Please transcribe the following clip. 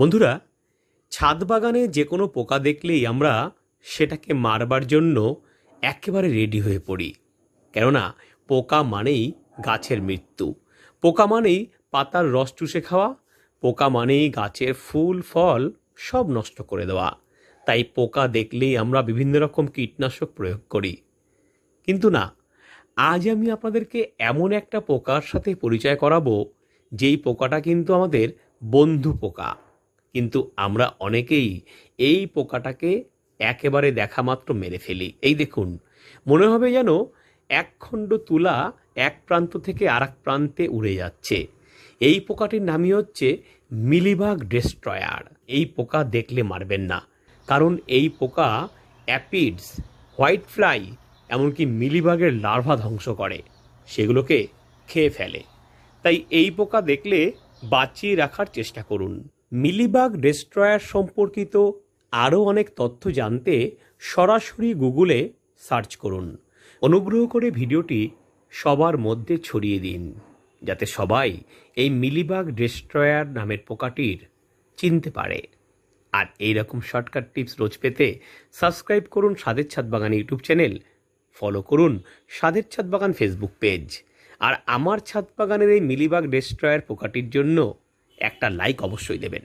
বন্ধুরা, ছাদ বাগানে যে কোনো পোকা দেখলেই আমরা সেটাকে মারবার জন্য একেবারে রেডি হয়ে পড়ি। কেননা, পোকা মানেই গাছের মৃত্যু। পোকা মানেই পাতার রস চুষে খাওয়া, পোকা মানেই গাছের ফুল, ফল সব নষ্ট করে দেওয়া। তাই পোকা দেখলেই আমরা বিভিন্ন রকম কীটনাশক প্রয়োগ করি। কিন্তু না, আজ আমি আপনাদেরকে এমন একটা পোকার সাথে পরিচয় করাবো, যেই পোকাটা কিন্তু আমাদের বন্ধু পোকা। কিন্তু আমরা অনেকেই এই পোকাটাকে একেবারে দেখা মাত্র মেরে ফেলি। এই দেখুন, মনে হবে যেন এক খণ্ড তুলা এক প্রান্ত থেকে আর প্রান্তে উড়ে যাচ্ছে। এই পোকাটির নামই হচ্ছে মিলিবাগ ডেস্ট্রয়ার। এই পোকা দেখলে মারবেন না। কারণ এই পোকা অ্যাপিডস, হোয়াইট ফ্লাই, এমনকি মিলিবাগের লার্ভা ধ্বংস করে। সেগুলোকে খেয়ে ফেলে। তাই এই পোকা দেখলে বাঁচিয়ে রাখার চেষ্টা করুন। মিলিবাগ ডেস্ট্রয়ার সম্পর্কিত আরও অনেক তথ্য জানতে সরাসরি গুগলে সার্চ করুন। অনুগ্রহ করে ভিডিওটি সবার মধ্যে ছড়িয়ে দিন, যাতে সবাই এই মিলিবাগ ডেস্ট্রয়ার নামের পোকাটির চিনতে পারে। আর এই রকম শর্টকাট টিপস রোজ পেতে সাবস্ক্রাইব করুন স্বাদের ছাদ বাগান ইউটিউব চ্যানেল, ফলো করুন স্বাদের ছাদ বাগান ফেসবুক পেজ। আর আমার ছাদ বাগানের এই মিলিবাগ ডেস্ট্রয়ার পোকাটির জন্য একটা লাইক অবশ্যই দেবেন।